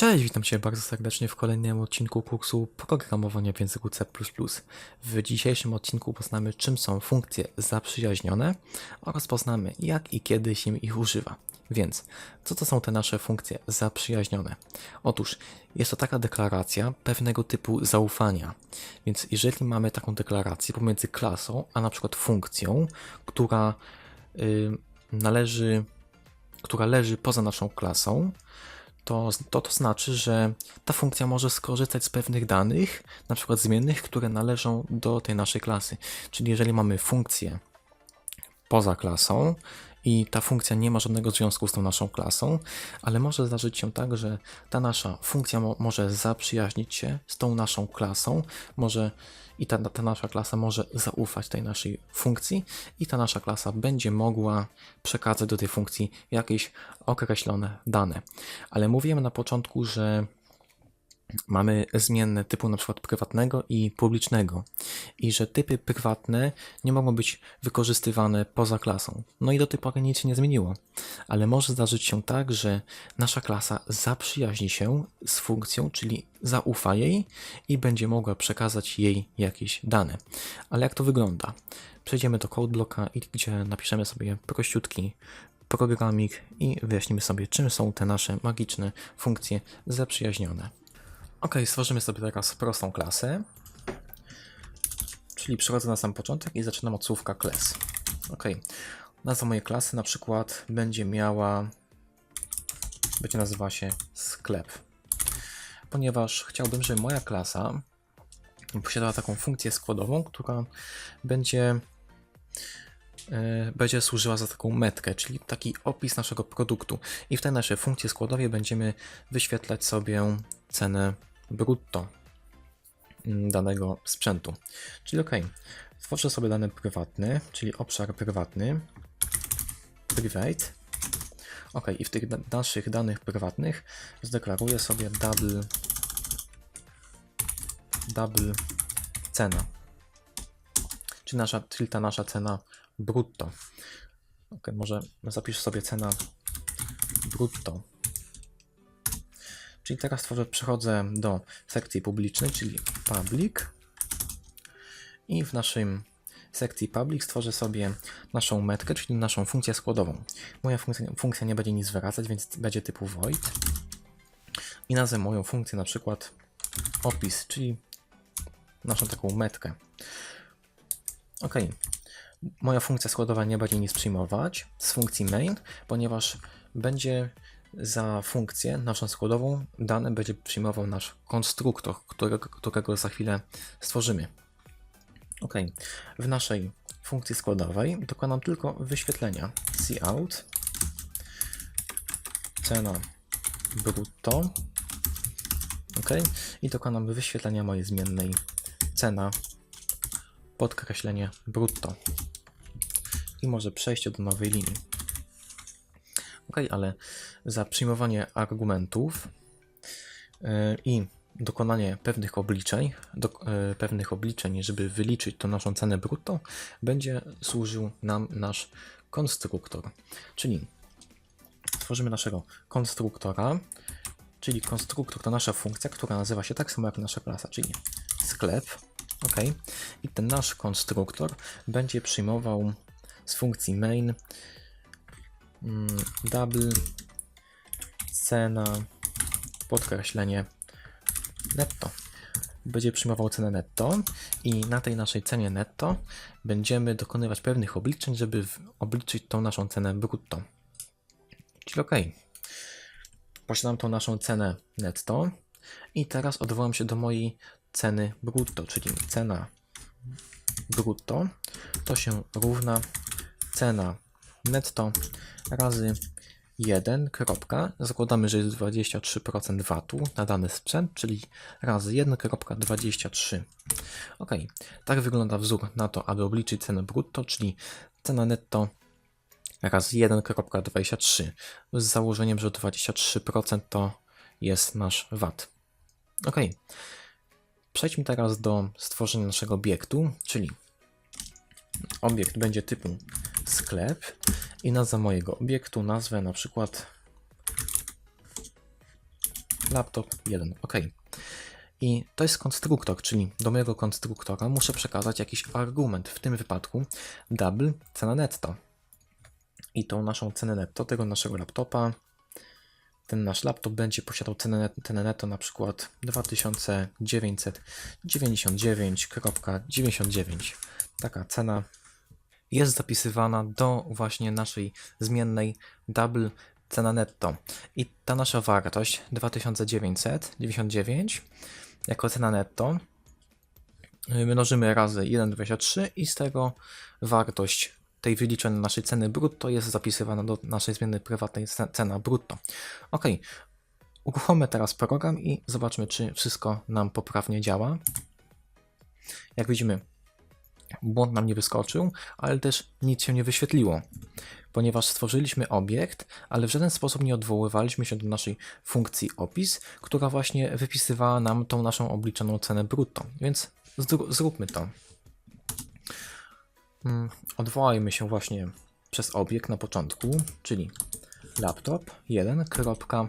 Cześć, witam Cię bardzo serdecznie w kolejnym odcinku kursu programowania w języku C++. W dzisiejszym odcinku poznamy czym są funkcje zaprzyjaźnione oraz poznamy jak i kiedy się ich używa. Więc, co to są te nasze funkcje zaprzyjaźnione? Otóż, jest to taka deklaracja pewnego typu zaufania. Więc jeżeli mamy taką deklarację pomiędzy klasą, a na przykład funkcją, która y, należy, która leży poza naszą klasą, to, to to znaczy, że ta funkcja może skorzystać z pewnych danych, na przykład zmiennych, które należą do tej naszej klasy. Czyli jeżeli mamy funkcję poza klasą i ta funkcja nie ma żadnego związku z tą naszą klasą, ale może zdarzyć się tak, że ta nasza funkcja mo może zaprzyjaźnić się z tą naszą klasą, może i ta, ta nasza klasa może zaufać tej naszej funkcji i ta nasza klasa będzie mogła przekazać do tej funkcji jakieś określone dane. Ale mówiłem na początku, że mamy zmienne typu na przykład prywatnego i publicznego i że typy prywatne nie mogą być wykorzystywane poza klasą. No i do tej pory nic się nie zmieniło, ale może zdarzyć się tak, że nasza klasa zaprzyjaźni się z funkcją, czyli zaufa jej i będzie mogła przekazać jej jakieś dane. Ale jak to wygląda? Przejdziemy do codeblocka, i gdzie napiszemy sobie prościutki programik i wyjaśnimy sobie, czym są te nasze magiczne funkcje zaprzyjaźnione. Ok, stworzymy sobie teraz prostą klasę. Czyli przychodzę na sam początek i zaczynam od słówka class. Ok, nazwa mojej klasy na przykład będzie miała, będzie nazywała się sklep. Ponieważ chciałbym, żeby moja klasa posiadała taką funkcję składową, która będzie e, będzie służyła za taką metkę, czyli taki opis naszego produktu. I w tej naszej funkcji składowej będziemy wyświetlać sobie cenę brutto mm, danego sprzętu. Czyli ok, stworzę sobie dany prywatny, czyli obszar prywatny, private. Ok, i w tych naszych danych prywatnych zdeklaruję sobie double, double cena. Czyli, nasza, czyli ta nasza cena brutto. Ok, może zapiszę sobie cena brutto Czyli teraz tworzę, przechodzę do sekcji publicznej, czyli public i w naszym sekcji public stworzę sobie naszą metkę, czyli naszą funkcję składową. Moja funkcja, funkcja nie będzie nic zwracać, więc będzie typu void i nazwę moją funkcję na przykład opis, czyli naszą taką metkę. Ok. Moja funkcja składowa nie będzie nic przyjmować z funkcji main, ponieważ będzie za funkcję naszą składową. Dane będzie przyjmował nasz konstruktor, którego, którego za chwilę stworzymy. Ok, w naszej funkcji składowej dokonam tylko wyświetlenia. Cout cena brutto. Ok, i dokonam wyświetlenia mojej zmiennej cena. Podkreślenie brutto. I może przejście do nowej linii. Ok, ale za przyjmowanie argumentów yy, i dokonanie pewnych obliczeń, do, yy, pewnych obliczeń, żeby wyliczyć tą naszą cenę brutto, będzie służył nam nasz konstruktor. Czyli tworzymy naszego konstruktora, czyli konstruktor to nasza funkcja, która nazywa się tak samo jak nasza klasa, czyli sklep. Ok, i ten nasz konstruktor będzie przyjmował z funkcji main double cena podkreślenie netto. Będzie przyjmował cenę netto i na tej naszej cenie netto będziemy dokonywać pewnych obliczeń, żeby obliczyć tą naszą cenę brutto. Czyli ok. Posiadam tą naszą cenę netto i teraz odwołam się do mojej ceny brutto, czyli cena brutto to się równa cena netto razy 1, kropka. zakładamy, że jest 23% VAT-u na dany sprzęt, czyli razy 1,23. Ok, tak wygląda wzór na to, aby obliczyć cenę brutto, czyli cena netto razy 1,23 z założeniem, że 23% to jest nasz VAT. Ok, przejdźmy teraz do stworzenia naszego obiektu, czyli obiekt będzie typu sklep i nazwa mojego obiektu nazwę na przykład laptop 1. OK. I to jest konstruktor, czyli do mojego konstruktora muszę przekazać jakiś argument, w tym wypadku double cena netto. I tą naszą cenę netto tego naszego laptopa, ten nasz laptop będzie posiadał cenę, cenę netto na przykład 2999,99. Taka cena jest zapisywana do właśnie naszej zmiennej double cena netto. I ta nasza wartość 2999 jako cena netto y, mnożymy razy 1,23 i z tego wartość tej wyliczonej naszej ceny brutto jest zapisywana do naszej zmiennej prywatnej ce- cena brutto. Ok, uruchommy teraz program i zobaczmy, czy wszystko nam poprawnie działa. Jak widzimy, błąd nam nie wyskoczył, ale też nic się nie wyświetliło, ponieważ stworzyliśmy obiekt, ale w żaden sposób nie odwoływaliśmy się do naszej funkcji opis, która właśnie wypisywała nam tą naszą obliczoną cenę brutto. Więc zró- zróbmy to. Mm, Odwołajmy się właśnie przez obiekt na początku, czyli laptop 1. Kropka,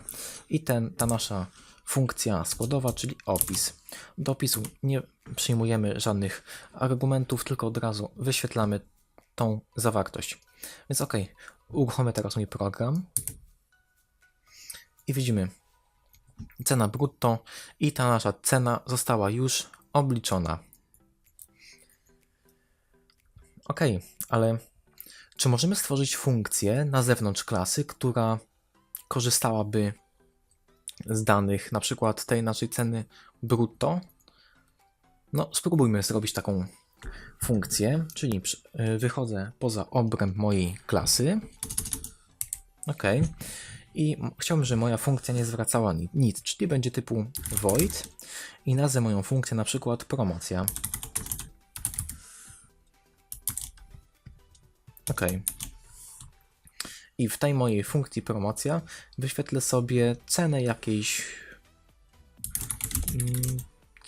i ten, ta nasza funkcja składowa, czyli opis. Do opisu nie przyjmujemy żadnych argumentów, tylko od razu wyświetlamy tą zawartość. Więc ok, uruchomię teraz mój program i widzimy cena brutto i ta nasza cena została już obliczona. Ok, ale czy możemy stworzyć funkcję na zewnątrz klasy, która korzystałaby z danych, na przykład tej naszej ceny brutto? No, spróbujmy zrobić taką funkcję, czyli y, wychodzę poza obręb mojej klasy. Ok. I chciałbym, żeby moja funkcja nie zwracała ni- nic, czyli będzie typu void i nazwę moją funkcję na przykład promocja. Ok. I w tej mojej funkcji promocja wyświetlę sobie cenę jakiejś.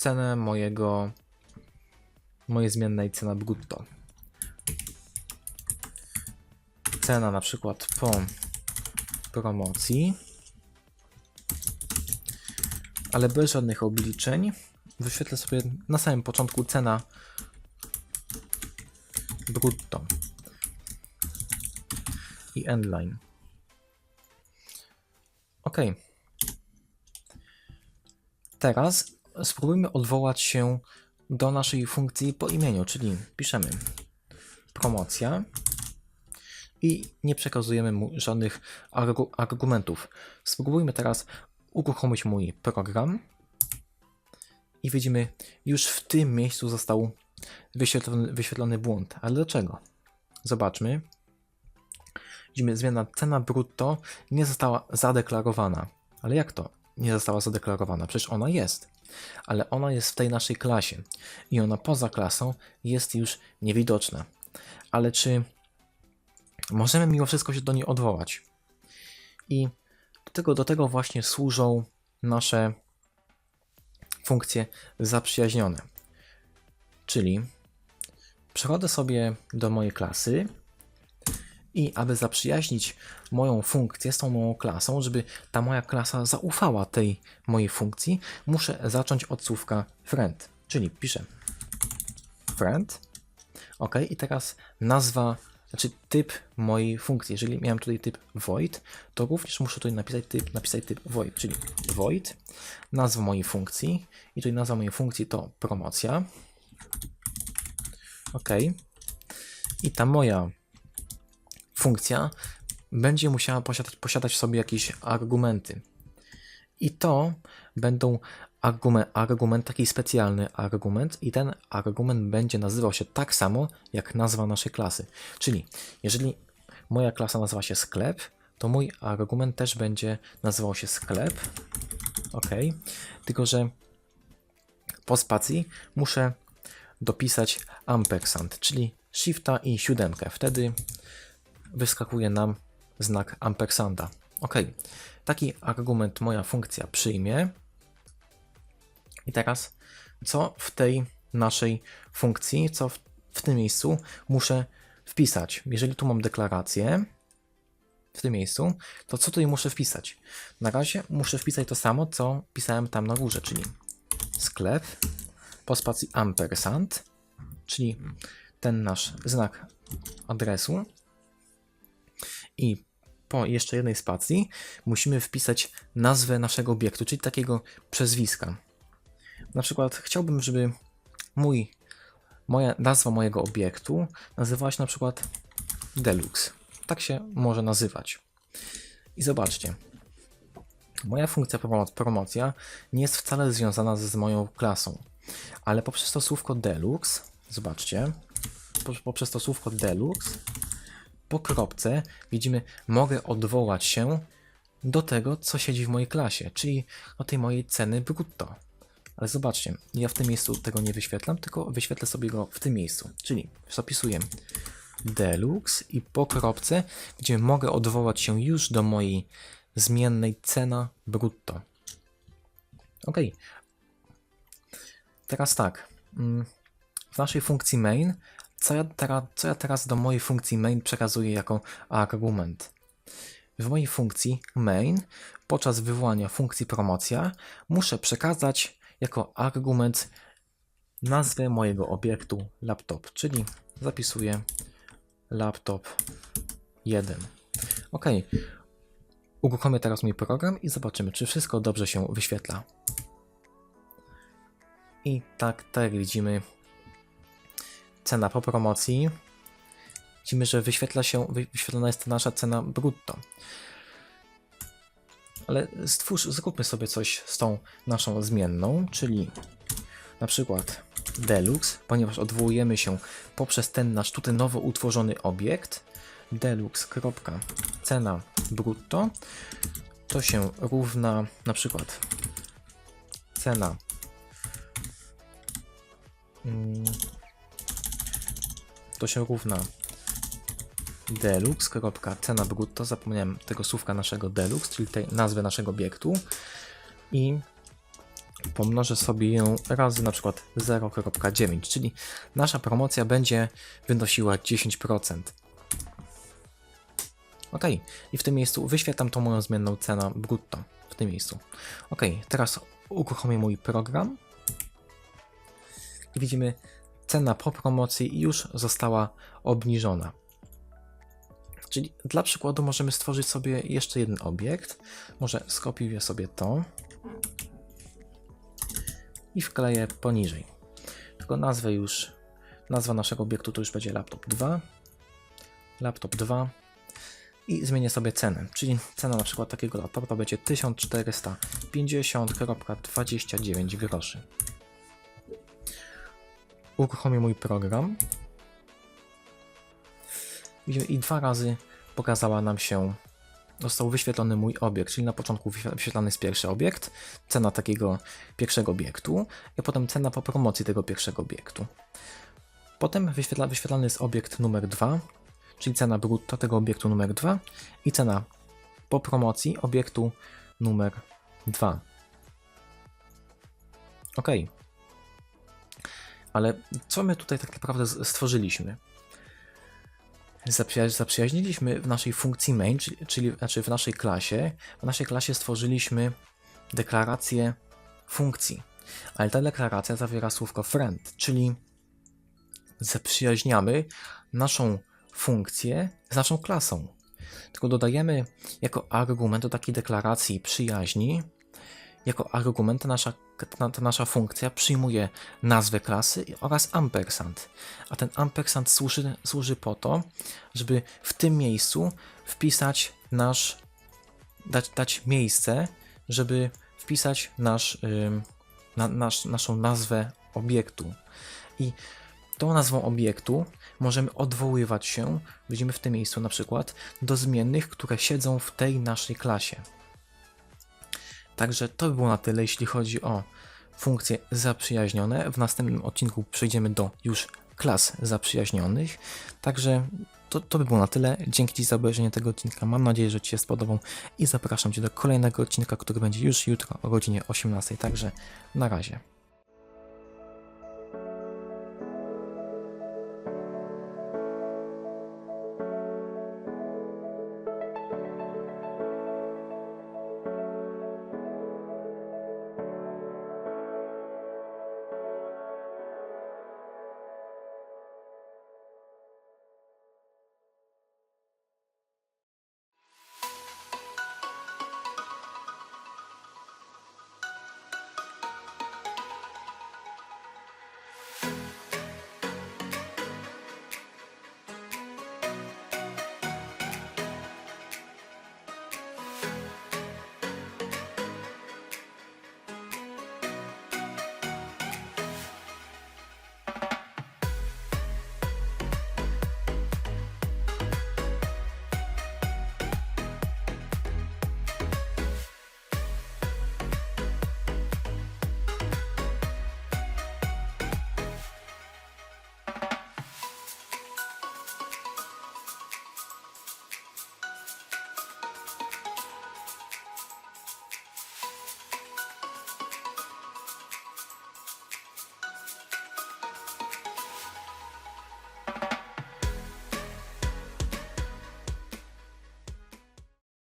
Cenę mojego. mojej zmiennej cena brutto. Cena na przykład po promocji. Ale bez żadnych obliczeń. Wyświetlę sobie na samym początku cena brutto i endline. Ok. Teraz spróbujmy odwołać się do naszej funkcji po imieniu, czyli piszemy promocja i nie przekazujemy mu żadnych argu argumentów. Spróbujmy teraz uruchomić mój program i widzimy, już w tym miejscu został wyświetlony, wyświetlony błąd. Ale dlaczego? Zobaczmy. Widzimy, zmiana cena brutto nie została zadeklarowana. Ale jak to nie została zadeklarowana? Przecież ona jest. Ale ona jest w tej naszej klasie i ona poza klasą jest już niewidoczna. Ale czy możemy mimo wszystko się do niej odwołać? I do tego, do tego właśnie służą nasze funkcje zaprzyjaźnione. Czyli przechodzę sobie do mojej klasy i aby zaprzyjaźnić moją funkcję z tą moją klasą, żeby ta moja klasa zaufała tej mojej funkcji, muszę zacząć od słówka friend. Czyli piszę friend. OK, i teraz nazwa, znaczy typ mojej funkcji. Jeżeli miałem tutaj typ void, to również muszę tutaj napisać typ, napisać typ void, czyli void, nazwa mojej funkcji. I tutaj nazwa mojej funkcji to promocja. OK. I ta moja funkcja będzie musiała posiadać, posiadać w sobie jakieś argumenty. I to będą argument, argument, taki specjalny argument, i ten argument będzie nazywał się tak samo jak nazwa naszej klasy. Czyli jeżeli moja klasa nazywa się sklep, to mój argument też będzie nazywał się sklep. OK. Tylko, że po spacji muszę dopisać ampersand, czyli shifta i siódemkę. Wtedy wyskakuje nam znak ampersanda. Ok, taki argument moja funkcja przyjmie. I teraz, co w tej naszej funkcji, co w, w tym miejscu muszę wpisać? Jeżeli tu mam deklarację, w tym miejscu, to co tutaj muszę wpisać? Na razie muszę wpisać to samo, co pisałem tam na górze, czyli sklep po spacji ampersand, czyli ten nasz znak adresu i po jeszcze jednej spacji musimy wpisać nazwę naszego obiektu, czyli takiego przezwiska. Na przykład chciałbym, żeby mój, moja nazwa mojego obiektu nazywała się na przykład Deluxe. Tak się może nazywać. I zobaczcie. Moja funkcja promo- promocja nie jest wcale związana z moją klasą, ale poprzez to słówko Deluxe, zobaczcie, po- poprzez to słówko Deluxe po kropce widzimy, mogę odwołać się do tego, co siedzi w mojej klasie, czyli do tej mojej ceny brutto. Ale zobaczcie, ja w tym miejscu tego nie wyświetlam, tylko wyświetlę sobie go w tym miejscu. Czyli zapisuję deluxe i po kropce, gdzie mogę odwołać się już do mojej zmiennej cena brutto. Ok. Teraz tak. mm, W naszej funkcji main, co ja, teraz, co ja teraz do mojej funkcji main przekazuję jako argument? W mojej funkcji main podczas wywołania funkcji promocja muszę przekazać jako argument nazwę mojego obiektu laptop, czyli zapisuję laptop 1. Ok. Uruchomię teraz mój program i zobaczymy, czy wszystko dobrze się wyświetla. I tak, tak widzimy, cena po promocji. Widzimy, że wyświetla się, wy- wyświetlona jest nasza cena brutto. Ale stwórz, zróbmy sobie coś z tą naszą zmienną, czyli na przykład deluxe, ponieważ odwołujemy się poprzez ten nasz tutaj nowo utworzony obiekt deluxe.cena brutto to się równa na przykład cena mm, to się równa deluxe.cena brutto, zapomniałem tego słówka naszego deluxe, czyli tej nazwy naszego obiektu i pomnożę sobie ją razy na przykład 0.9, czyli nasza promocja będzie wynosiła 10%. Ok, i w tym miejscu wyświetlam tą moją zmienną cenę brutto w tym miejscu. Ok, teraz uruchomię mój program i widzimy, cena po promocji już została obniżona. Czyli dla przykładu możemy stworzyć sobie jeszcze jeden obiekt. Może skopiuję sobie to i wkleję poniżej. Tylko nazwę już, nazwa naszego obiektu to już będzie laptop 2. Laptop 2 i zmienię sobie cenę, czyli cena na przykład takiego laptopa będzie 1450,29 groszy. Uruchomię mój program i dwa razy pokazała nam się, został wyświetlony mój obiekt, czyli na początku wyświe- wyświetlany jest pierwszy obiekt, cena takiego pierwszego obiektu, i potem cena po promocji tego pierwszego obiektu. Potem wyświetla, wyświetlany jest obiekt numer 2, czyli cena brutto tego obiektu numer 2 i cena po promocji obiektu numer 2. Ok. Ale co my tutaj tak naprawdę stworzyliśmy? Zaprzyja- zaprzyjaźniliśmy w naszej funkcji main, czyli, czyli znaczy w naszej klasie, w naszej klasie stworzyliśmy deklarację funkcji. Ale ta deklaracja zawiera słówko friend, czyli zaprzyjaźniamy naszą funkcję z naszą klasą. Tylko dodajemy jako argument do takiej deklaracji przyjaźni, jako argument ta nasza, ta, nasza funkcja przyjmuje nazwę klasy oraz ampersand. A ten ampersand służy, służy po to, żeby w tym miejscu wpisać nasz, dać, dać miejsce, żeby wpisać nasz, ym, na, nasz, naszą nazwę obiektu. I tą nazwą obiektu możemy odwoływać się, widzimy w tym miejscu na przykład, do zmiennych, które siedzą w tej naszej klasie. Także to by było na tyle, jeśli chodzi o funkcje zaprzyjaźnione. W następnym odcinku przejdziemy do już klas zaprzyjaźnionych. Także to, to by było na tyle. Dzięki Ci za obejrzenie tego odcinka. Mam nadzieję, że Ci się spodobał i zapraszam Cię do kolejnego odcinka, który będzie już jutro o godzinie 18. Także na razie.